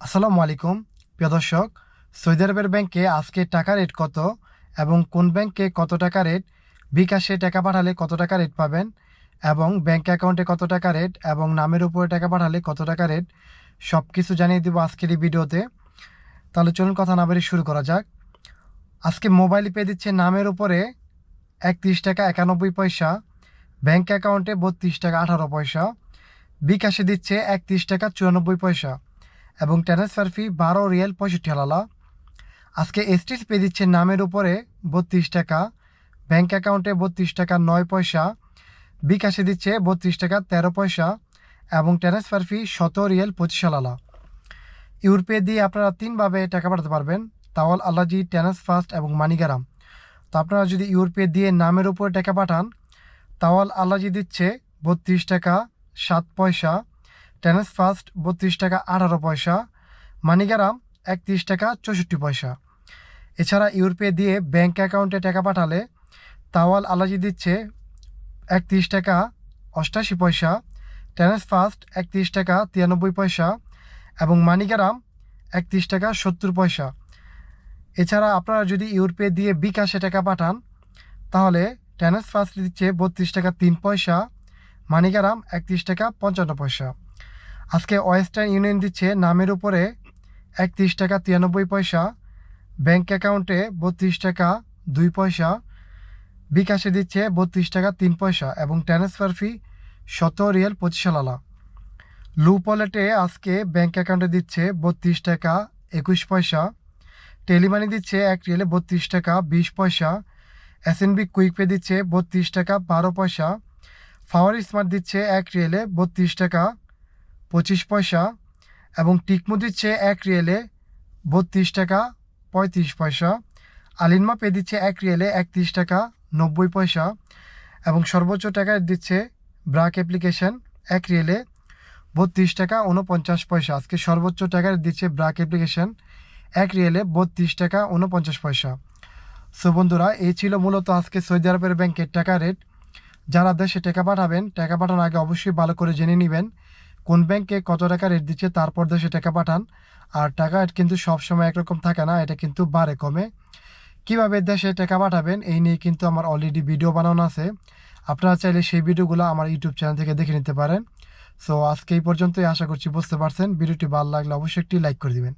আসসালামু আলাইকুম। প্রিয় দর্শক, সৌদি আরবের ব্যাংকে আজকে টাকা রেট কত এবং কোন ব্যাংকে কত টাকা রেট, বিকাশে টাকা পাঠালে কত টাকা রেট পাবেন এবং ব্যাংক অ্যাকাউন্টে কত টাকা রেট এবং নামের উপরে টাকা পাঠালে কত টাকা রেট সব কিছু জানিয়ে দেবো আজকের এই ভিডিওতে। তাহলে চলুন কথা না বেরিয়ে শুরু করা যাক। আজকে মোবাইল পে দিচ্ছে নামের উপরে একত্রিশ টাকা একানব্বই পয়সা, ব্যাংক অ্যাকাউন্টে বত্রিশ টাকা আঠারো পয়সা, বিকাশে দিচ্ছে একত্রিশ টাকা চুরানব্বই পয়সা। এবং ট্রান্সফার ফি বারো রিয়েল পঁয়ষট্টি হালালা। আজকে এসটিস পে দিচ্ছে নামের উপরে বত্রিশ টাকা ব্যাঙ্ক অ্যাকাউন্টে বত্রিশ টাকা নয় পয়সা, বিকাশে দিচ্ছে বত্রিশ টাকা তেরো পয়সা এবং ট্রান্সফার ফি শত রিয়েল পঁচিশ হালালা। ইউরপে দিয়ে আপনারা তিনভাবে টাকা পাঠাতে পারবেন, তাওয়াল, আল্লাজি ট্রান্সফার্স্ট এবং মানিগারাম। তো আপনারা যদি ইউরপে দিয়ে নামের উপরে টাকা পাঠান, তাওয়াল, আল্লাজি দিচ্ছে বত্রিশ টাকা সাত পয়সা ট্রান্সফার্স্ট বত্রিশ টাকা আঠারো পয়সা। মানিগারাম একত্রিশ টাকা চৌষট্টি পয়সা। এছাড়া ইউরপে দিয়ে ব্যাংক অ্যাকাউন্টে টাকা পাঠালে তাওয়াল আলাজি দিচ্ছে একত্রিশ টাকা অষ্টাশি পয়সা। টেনেস ট্রান্সফার্স্ট একত্রিশ টাকা তিরানব্বই পয়সা এবং মানিগারাম একত্রিশ টাকা সত্তর পয়সা। এছাড়া আপনারা যদি ইউরপে দিয়ে বিকাশে টাকা পাঠান, তাহলে টেনেস ট্রান্সফার্স্ট দিচ্ছে বত্রিশ টাকা তিন পয়সা মানিগারাম একত্রিশ টাকা পঞ্চান্ন পয়সা। আজকে ওয়েস্টার্ন ইউনিয়ন দিচ্ছে নামের উপরে একত্রিশ টাকা তিরানব্বই পয়সা, ব্যাংক অ্যাকাউন্টে বত্রিশ টাকা দুই পয়সা, বিকাশে দিচ্ছে বত্রিশ টাকা তিন পয়সা এবং ট্রান্সফার ফি শত রিয়েল পঁচিশ লালা লু পলেটে আজকে ব্যাংক অ্যাকাউন্টে দিচ্ছে বত্রিশ টাকা একুশ পয়সা, টেলিমানি দিচ্ছে এক রিয়েলে বত্রিশ টাকা বিশ পয়সা এসএনবি কুইক পে দিচ্ছে বত্রিশ টাকা বারো পয়সা ফাওয়ার স্মার্ট দিচ্ছে এক রিয়েলে বত্রিশ টাকা পঁচিশ পয়সা এবং টিকমো দিচ্ছে এক রিয়েলে বত্রিশ টাকা পঁয়ত্রিশ পয়সা। আলিনমা পে দিচ্ছে এক রিয়েলে একত্রিশ টাকা নব্বই পয়সা এবং সর্বোচ্চ টাকা দিচ্ছে ব্রাক অ্যাপ্লিকেশন এক রিয়েলে বত্রিশ টাকা উনপঞ্চাশ পয়সা। আজকে সর্বোচ্চ টাকা দিচ্ছে ব্রাক অ্যাপ্লিকেশন এক রিয়েলে বত্রিশ টাকা উনপঞ্চাশ পয়সা। সো বন্ধুরা, এই ছিল মূলত আজকে সৌদি আরবের ব্যাংকের টাকা রেট। যারা দেশে টাকা পাঠাবেন, টাকা পাঠানোর আগে অবশ্যই ভালো করে জেনে নেবেন। কোন ব্যাংকে কত টাকা রেট দিচ্ছে তারপর দেশে টাকা পাঠান। আর টাকা কিন্তু সবসময় একরকম থাকে না, এটা কিন্তু বাড়ে কমে। কীভাবে দেশে টাকা পাঠাবেন, এই নিয়ে কিন্তু আমার অলরেডি ভিডিও বানানো আছে। আপনারা চাইলে সেই ভিডিওগুলো আমার ইউটিউব চ্যানেল থেকে দেখে নিতে পারেন। সো আজকে এই পর্যন্তই, আশা করছি বুঝতে পারছেন। ভিডিওটি ভালো লাগলে অবশ্যই একটি লাইক করে দিবেন।